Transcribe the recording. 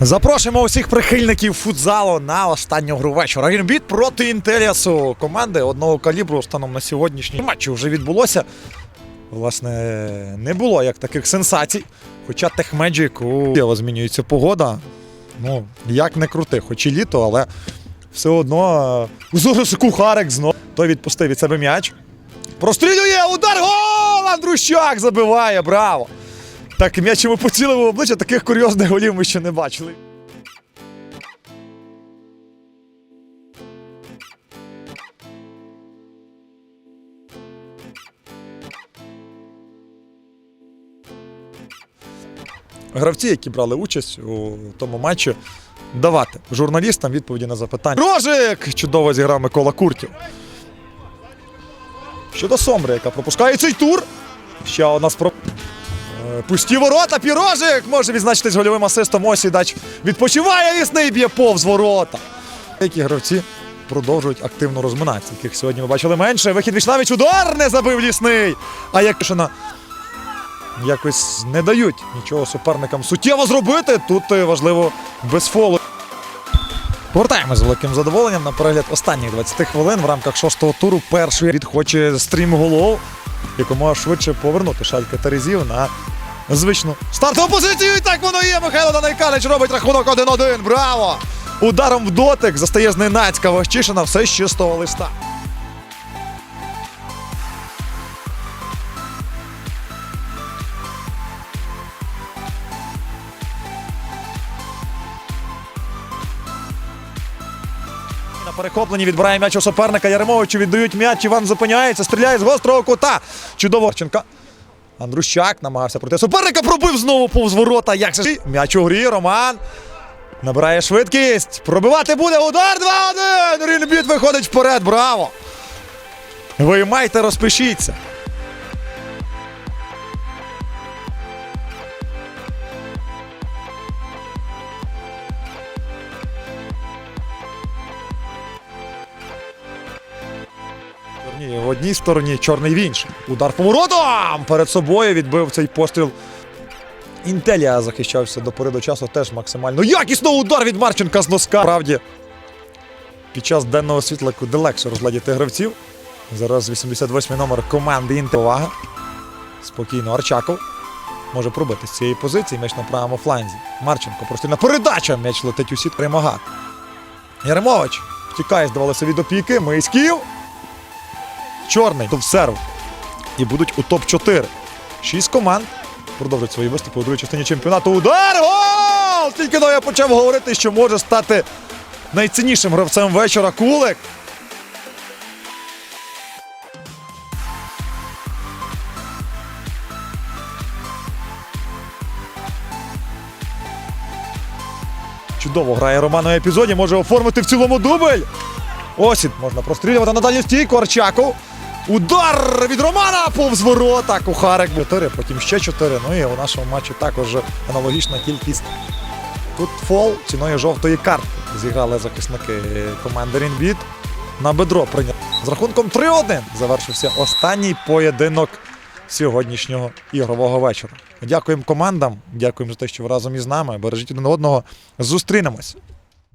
Запрошуємо усіх прихильників футзалу на останню гру вечора. Гірбіт проти Інтеліасу. Команди одного калібру станом на сьогоднішній матчі вже відбулося. Власне, не було як таких сенсацій. Хоча Техмеджик у змінюється погода. Ну, як не крути, хоч і літо, але все одно е, зараз кухарик знов. Той відпустив від себе м'яч. Прострілює удар! Гол! Андрущак забиває! Браво! Так, м'яч йому поцілив в обличчя, таких курйозних голів ми ще не бачили. Гравці, які брали участь у тому матчі, давати журналістам відповіді на запитання. Рожик! Чудово зіграв Микола Куртів. Щодо Сомри, яка пропускає цей тур. Ще одна спро... Пусті ворота, пірожик може відзначитись гольовим асистом. Ось Дач відпочиває лісний б'є повз ворота. Деякі гравці продовжують активно розминатися, яких сьогодні ми бачили менше. Вихід Вічнавіч удар не забив лісний. А як на якось не дають нічого суперникам суттєво зробити. Тут е, важливо без фолу. Повертаємось з великим задоволенням на перегляд останніх 20 хвилин в рамках шостого туру. Перший від хоче стрім голов якомога швидше повернути шалька Терезів на звичну стартову позицію. І так воно є. Михайло Данайкалич робить рахунок 1-1. Браво! Ударом в дотик застає зненацька Ващишина все з чистого листа. На перехопленні відбирає м'яч у суперника. Яремовичу віддають м'яч. Іван зупиняється, стріляє з гострого кута. Чудовоченка. Андрущак намагався проти суперника. Пробив знову повз ворота. Як же М'яч у грі. Роман. Набирає швидкість. Пробивати буде. Удар 2-1. Рінбіт виходить вперед. Браво! Виймайте, розпишіться. Чорні в одній стороні, чорний в іншій. Удар поворотом! Перед собою відбив цей постріл. Інтелія захищався до пори до часу теж максимально. Якісно удар від Марченка з носка. Правді, під час денного світла куди легше розглядіти гравців. Зараз 88-й номер команди Інтел. Увага. Спокійно, Арчаков. Може пробити з цієї позиції м'яч на правому фланзі. Марченко прострільна передача. М'яч летить у сіт перемагати. Яремович втікає, здавалося, від опіки. Миськів. Чорний в серв. І будуть у топ-4. Шість команд продовжують свої виступи у другій частині чемпіонату. Удар! Гол! Тільки но я почав говорити, що може стати найціннішим гравцем вечора Кулик. Чудово грає Роман у епізоді, може оформити в цілому дубль. Осід можна прострілювати на дальню стійку Арчаков. Удар від Романа повз ворота. Кухарик 4, потім ще 4. Ну і у нашому матчі також аналогічна кількість. Тут фол ціною жовтої картки. Зіграли захисники команди Рінбіт. На бедро прийняв. З рахунком 3-1 завершився останній поєдинок сьогоднішнього ігрового вечора. Дякуємо командам, дякуємо за те, що ви разом із нами. Бережіть один одного. Зустрінемось.